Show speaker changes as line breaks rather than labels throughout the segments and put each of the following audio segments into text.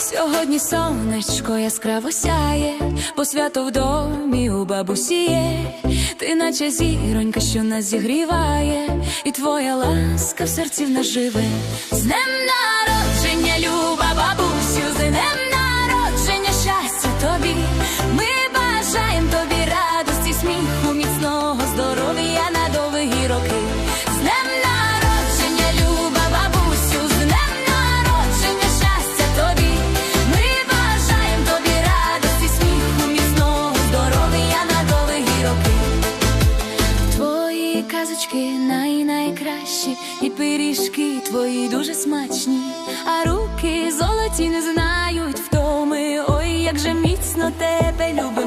Сьогодні сонечко яскраво сяє, по свято в домі у бабусі є. Ти наче зіронька, що нас зігріває, і твоя ласка в серці в живе. З днем народження, люба бабусю, з днем Казочки най-найкращі, і пиріжки твої дуже смачні, а руки золоті не знають втоми. Ой, як же міцно тебе любимо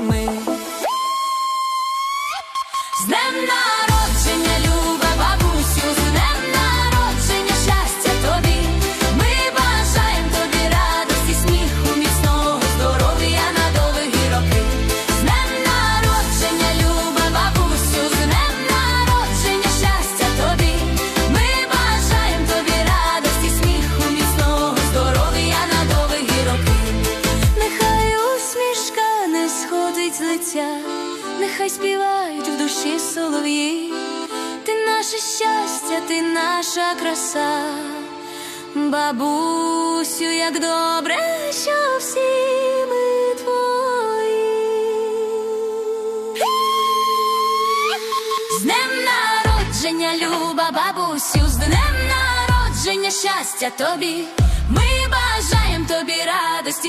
з лиця, нехай співають в душі солов'ї. Ти наше щастя, ти наша краса, бабусю, як добре, що всі ми твої. З днем народження, люба бабусю, з днем народження, щастя тобі. Ми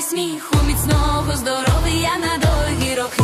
сміху, міцного здоров'я на довгі роки.